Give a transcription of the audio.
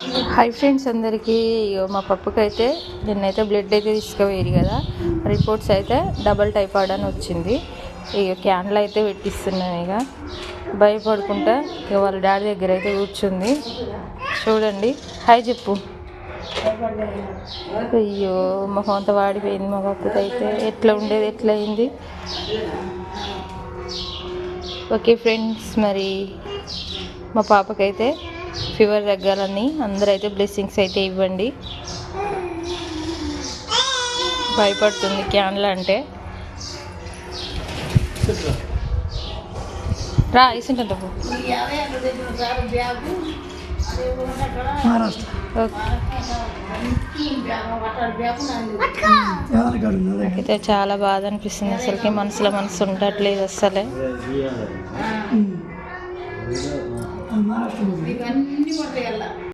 Hi friends అందరికీ ఇగో మా పప్పుకైతే నిన్నైతే బ్లడ్ అయితే తీసుకుపోయారు కదా. రిపోర్ట్స్ అయితే డబల్ టైఫాయిడ్ అని వచ్చింది. ఇక క్యాన్లు అయితే పెట్టిస్తున్నాను ఇక భయపడుకుంటా ఇక వాళ్ళ డాడీ దగ్గర అయితే కూర్చుంది. చూడండి. హాయ్ చెప్పు అయ్యో మొహం అంతా వాడిపోయింది మా పప్పుకి అయితే. ఎట్లా ఉండేది ఎట్లా అయింది? ఓకే ఫ్రెండ్స్ మరి మా పాపకైతే ఫీవర్ తగ్గాలని అందరూ అయితే బ్లెస్సింగ్స్ అయితే ఇవ్వండి. భయపడుతుంది క్యాన్లు అంటే. రా మహారాష్ట్ర. అయితే చాలా బాధ అనిపిస్తుంది అసలుకి మనసులో మనసు ఉండట్లేదు అస్సలే. అది మహారాష్ట్ర